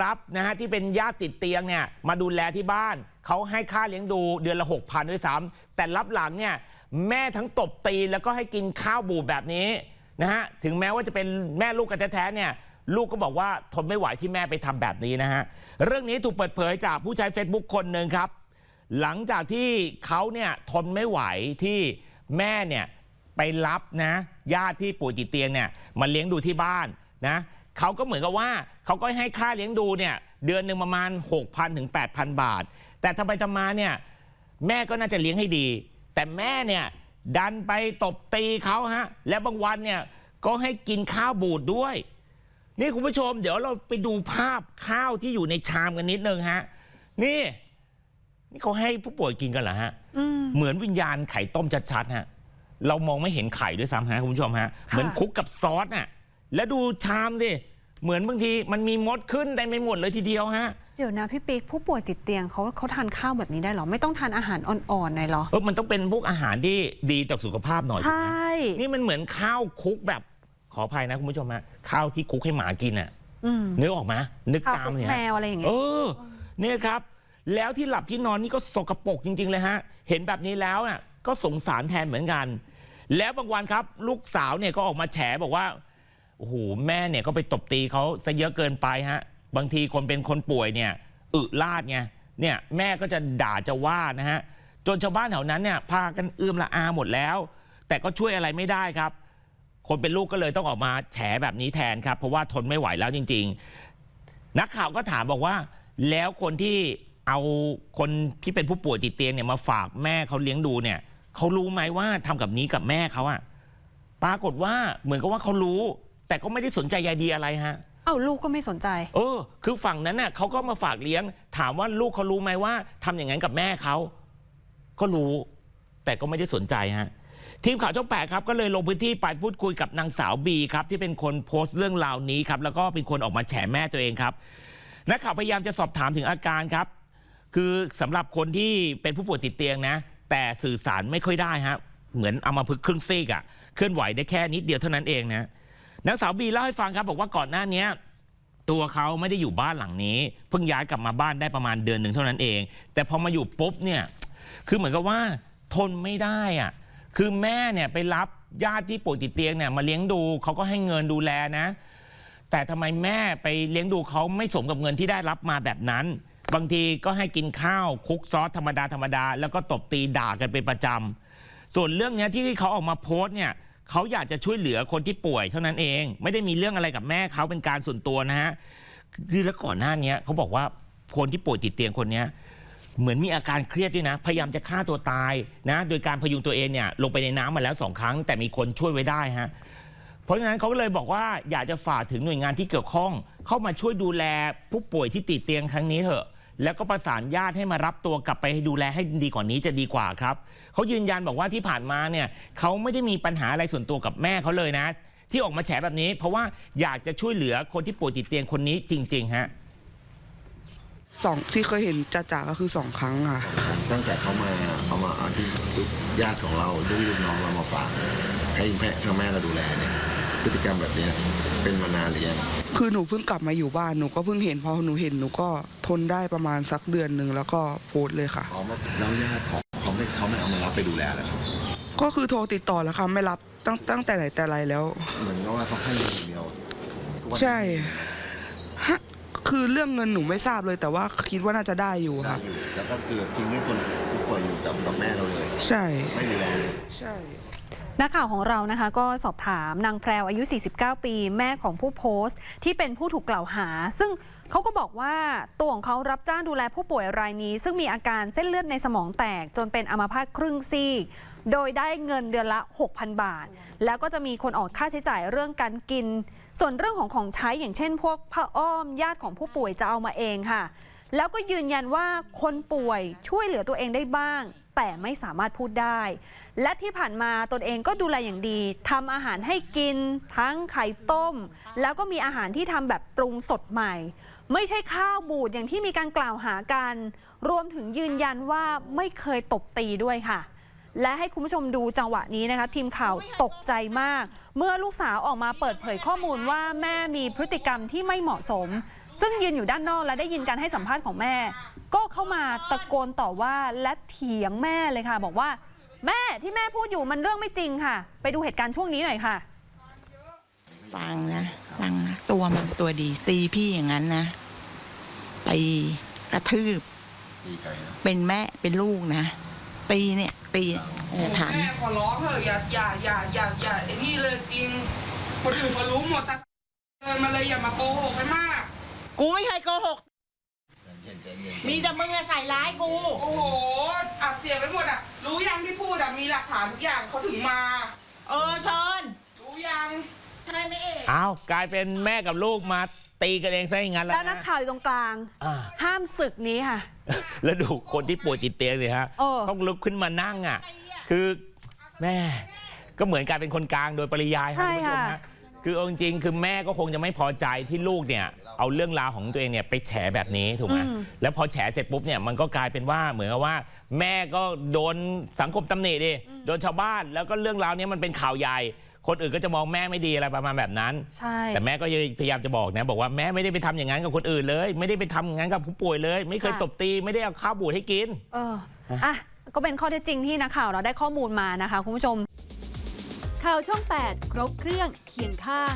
รับนะฮะที่เป็นญาติติดเตียงเนี่ยมาดูแลที่บ้าน เขาให้ค่าเลี้ยงดูเดือนละหกพันด้วยซ้ำแต่รับหลังเนี่ยแม่ทั้งตบตีแล้วก็ให้กินข้าวบูดแบบนี้นะฮะถึงแม้ว่าจะเป็นแม่ลูกกันแท้ๆเนี่ยลูกก็บอกว่าทนไม่ไหวที่แม่ไปทำแบบนี้นะฮะเรื่องนี้ถูกเปิดเผยจากผู้ใช้ Facebook คนหนึ่งครับ หลังจากที่เขาเนี่ยทนไม่ไหวที่แม่เนี่ยไปรับนะญาติที่ป่วยติดเตียงเนี่ยมาเลี้ยงดูที่บ้านนะ เขาก็เหมือนกับว่าเขาก็ให้ค่าเลี้ยงดูเนี่ยเดือนหนึ่งประมาณ 6,000ถึง8,000 บาท แต่ทำไปทำมาเนี่ยแม่ก็น่าจะเลี้ยงให้ดี แต่แม่เนี่ยดันไปตบตีเขาฮะและบางวันเนี่ยก็ให้กินข้าวบูดด้วย นี่คุณผู้ชม เดี๋ยวเราไปดูภาพข้าวที่อยู่ในชามกันนิดนึงฮะนี่ นี่เขาให้ผู้ป่วยกินกันเหรอฮะอืมเหมือนวิญญาณไข่ต้มชัดๆฮะเรามองไม่เห็นไข่ด้วยซ้ำฮะคุณผู้ชมฮะเหมือนคลุกกับซอสน่ะแล้วดูชามดิ เหมือนบางทีมันมีมดขึ้นเต็มไปหมดเลยทีเดียวฮะเดี๋ยวนะพี่ปิ๊กผู้ป่วยติดเตียงเขาเขาทานข้าวแบบนี้ได้เหรอ ไม่ต้องทานอาหารอ่อนๆหน่อยเหรอ เออมันต้องเป็นพวกอาหารที่ดีต่อสุขภาพหน่อยใชถูกไหม่ นี่มันเหมือนข้าวคลุกแบบขออภัยนะคุณผู้ชมฮะข้าวที่คลุกให้หมากินอะอืมนึกออกไหมนึกข้าวตามคลุกเนี่ย แมวอะไรอย่างเงี้เอย อเนี่ยครับ แล้วที่หลับที่นอนนี่ก็สกรปรกจริง ๆ เลยฮะ เห็นแบบนี้แล้วน่ะก็สงสารแทนเหมือนกัน แล้วบางวันครับ ลูกสาวเนี่ยก็ออกมาแฉบอกว่า โอ้โหแม่เนี่ยก็ไปตบตีเขาซะเยอะเกินไปฮะ บางทีคนเป็นคนป่วยเนี่ยอึลาดไงเนี่ยแม่ก็จะด่าจะว่านะฮะจนชาวบ้านแถวนั้นเนี่ยพากันเอื้อมละอาหมดแล้ว แต่ก็ช่วยอะไรไม่ได้ครับ คนเป็นลูกก็เลยต้องออกมาแฉแบบนี้แทนครับ เพราะว่าทนไม่ไหวแล้วจริง ๆ นักข่าวก็ถามบอกว่า แล้วคนที่เอาคนที่เป็นผู้ป่วยติดเตียงเนี่ยมาฝากแม่เขาเลี้ยงดูเนี่ยเขารู้ไหมว่าทำกับนี้กับแม่เขาอะปรากฏว่าเหมือนกับว่าเขารู้ แต่ก็ไม่ได้สนใจใยดีอะไรฮะ เอ้าลูกก็ไม่สนใจ เออ คือฝั่งนั้นน่ะเขาก็มาฝากเลี้ยง ถามว่าลูกเขารู้ไหมว่าทำอย่างนั้นกับแม่เขาก็รู้ แต่ก็ไม่ได้สนใจฮะ ทีมข่าวช่องแปดครับก็เลยลงพื้นที่ไปพูดคุยกับนางสาวบีครับ ที่เป็นคนโพสต์เรื่องราวนี้ครับ แล้วก็เป็นคนออกมาแฉแม่ตัวเองครับนักข่าวพยายามจะสอบถามถึงอาการครับ คือสำหรับคนที่เป็นผู้ป่วยติดเตียงนะ แต่สื่อสารไม่ค่อยได้ฮะเหมือนเอามาพึกษ์ครึ่งซีกอะเคลื่อนไหวได้แค่นิดเดียวเท่านั้นเองนะ นางสาวบีเล่าให้ฟังครับบอกว่าก่อนหน้านี้ตัวเขาไม่ได้อยู่บ้านหลังนี้ เพิ่งย้ายกลับมาบ้านได้ประมาณเดือนหนึ่งเท่านั้นเอง แต่พอมาอยู่ปุ๊บเนี่ยคือเหมือนกับว่าทนไม่ได้อะคือแม่เนี่ยไปรับญาติที่ป่วยติดเตียงเนี่ยมาเลี้ยงดูเขาก็ให้เงินดูแลนะ แต่ทำไมแม่ไปเลี้ยงดูเขาไม่สมกับเงินที่ได้รับมาแบบนั้น บางทีก็ให้กินข้าวคุกซอสธรรมดาธรรมดาแล้วก็ตบตีด่ากันเป็นประจำส่วนเรื่องเนี้ยที่เขาออกมาโพสต์เนี่ย เขาอยากจะช่วยเหลือคนที่ป่วยเท่านั้นเอง ไม่ได้มีเรื่องอะไรกับแม่เขาเป็นการส่วนตัวนะฮะคือแล้วก่อนหน้านี้เขาบอกว่าคนที่ป่วยติดเตียงคนเนี้ยเหมือนมีอาการเครียดด้วยนะ พยายามจะฆ่าตัวตายนะ โดยการพยุงตัวเองเนี่ยลงไปในน้ำมาแล้วสองครั้ง แต่มีคนช่วยไว้ได้ฮะ เพราะฉะนั้นเขาก็เลยบอกว่าอยากจะฝากถึงหน่วยงานที่เกี่ยวข้อง เข้ามาช่วยดูแลผู้ป่วยที่ติดเตียงครั้งนี้เถอะ แล้วก็ประสานญาติให้มารับตัวกลับไปดูแลให้ดีกว่านี้จะดีกว่าครับเขายืนยันบอกว่าที่ผ่านมาเนี่ยเขาไม่ได้มีปัญหาอะไรส่วนตัวกับแม่เขาเลยนะ ที่ออกมาแฉแบบนี้ เพราะว่าอยากจะช่วยเหลือคนที่ป่วยติดเตียงคนนี้จริง ๆ ฮะสองที่เคยเห็นจ่าๆก็คือสองครั้งอะ ตั้งแต่เขามาเขามาเอาที่ญาติของเราลูกลูกน้องเรามาฝากให้แม่ทางแม่เราดูแลเนี่ย พฤติกรรมแบบเนี้ยเป็นมานานหรือยังคือหนูเพิ่งกลับมาอยู่บ้านหนูก็เพิ่งเห็นพอหนูเห็นหนูก็ทนได้ประมาณสักเดือนหนึ่งแล้วก็โพสต์เลยค่ะเขาไม่แล้วญาติของเขาไม่เขาไม่เอามารับไปดูแลเลยครับก็คือโทรติดต่อแล้วค่ะไม่รับตั้งตั้งแต่ไหนแต่ไรแล้วเหมือนกับว่าเขาให้เงินอย่างเดียวทุกวันนี้ใช่ฮะคือเรื่องเงินหนูไม่ทราบเลยแต่ว่าคิดว่าน่าจะได้อยู่ได้ค่ะอยู่แล้วก็คือทิ้งให้คนผู้ป่วยอยู่กับกับแม่เราเลย ใช่ไม่ดูแลเลยใช่ นักข่าวของเรานะคะก็สอบถามนางแพรวอายุ 49 ปี แม่ของผู้โพสต์ ที่เป็นผู้ถูกกล่าวหา ซึ่งเขาก็บอกว่าตัวของเขารับจ้างดูแลผู้ป่วยรายนี้ ซึ่งมีอาการเส้นเลือดในสมองแตก จนเป็นอัมพาตครึ่งซีก โดยได้เงินเดือนละ 6,000 บาท แล้วก็จะมีคนออกค่าใช้จ่ายเรื่องการกิน ส่วนเรื่องของของใช้อย่างเช่น พวกผ้าอ้อมญาติของผู้ป่วยจะเอามาเองค่ะ แล้วก็ยืนยันว่าคนป่วยช่วยเหลือตัวเองได้บ้าง แต่ไม่สามารถพูดได้ และที่ผ่านมาตนเองก็ดูแลอย่างดีทำอาหารให้กินทั้งไข่ต้ม แล้วก็มีอาหารที่ทำแบบปรุงสดใหม่ ไม่ใช่ข้าวบูดอย่างที่มีการกล่าวหากัน รวมถึงยืนยันว่าไม่เคยตบตีด้วยค่ะ และให้คุณผู้ชมดูจังหวะนี้นะคะ ทีมข่าวตกใจมาก เมื่อลูกสาวออกมาเปิดเผยข้อมูลว่าแม่มีพฤติกรรมที่ไม่เหมาะสม ซึ่งยืนอยู่ด้านนอกและได้ยินการให้สัมภาษณ์ของแม่ ก็เข้ามาตะโกนต่อว่าและเถียงแม่เลยค่ะ บอกว่า แม่ที่แม่พูดอยู่มันเรื่องไม่จริงค่ะ ไปดูเหตุการณ์ช่วงนี้หน่อยค่ะ ฟังนะฟังนะตัวมันตัวดี ตีพี่อย่างนั้นนะตีกระทืบตีไกลนะเป็นแม่เป็นลูกนะ ตีเนี่ย ตีเออถาม แม่ขอร้องเถอะอย่าอย่าอย่าอย่าอย่าไอ้นี่เลยจริง คนอื่นเขารู้หมดแต่เดินมาเลยอย่ามาโกหกไปมาก กูไม่เคยโกหก มีแต่มึงอะใส่ร้ายกู โอ้โหอัดเสียงไปหมดอะ รู้ยังที่พูดอะมีหลักฐานทุกอย่างเขาถึงมา เออเชิญรู้ยัง ใช่ไหมเอกอ้าวกลายเป็นแม่กับลูกมา ตีกันเองซะอย่างนั้นแล้แล้ววนักนะข่าวอยู่ตรงกลาง อ่า ห้ามศึกนี้ค่ะ แล้วดูคนที่ป่วยติดเตียงสิฮะ เออ ต้องลุกขึ้นมานั่งอะ คือแม่ก็เหมือนการเป็นคนกลางโดยปริยายครับใช่คุณผู้ชมค่ะฮะคือเอาจริงๆคือแม่ก็คงจะไม่พอใจที่ลูกเนี่ยเอาเรื่องราวของตัวเองเนี่ยไปแฉแบบนี้ถูกไหมแล้วพอแฉเสร็จปุ๊บเนี่ยมันก็กลายเป็นว่าเหมือนกับว่า แม่ก็โดนสังคมตำหนิดิโดนชาวบ้านแล้วก็เรื่องราวเนี้มันเป็นข่าวใหญ่ คนอื่นก็จะมองแม่ไม่ดีอะไรประมาณแบบนั้น ใช่ แต่แม่ก็พยายามจะบอกนะบอกว่าแม่ไม่ได้ไปทำอย่างนั้นกับคนอื่นเลย ไม่ได้ไปทำอย่างนั้นกับผู้ป่วยเลย ไม่เคยค่ะตบตีไม่ได้เอาข้าวบูดให้กิน เอออะก็เป็นข้อเท็จจริงที่นักข่าวเราได้ข้อมูลมานะคะคุณผู้ชม ข่าวช่อง 8 ครบเครื่องเคียงข้าง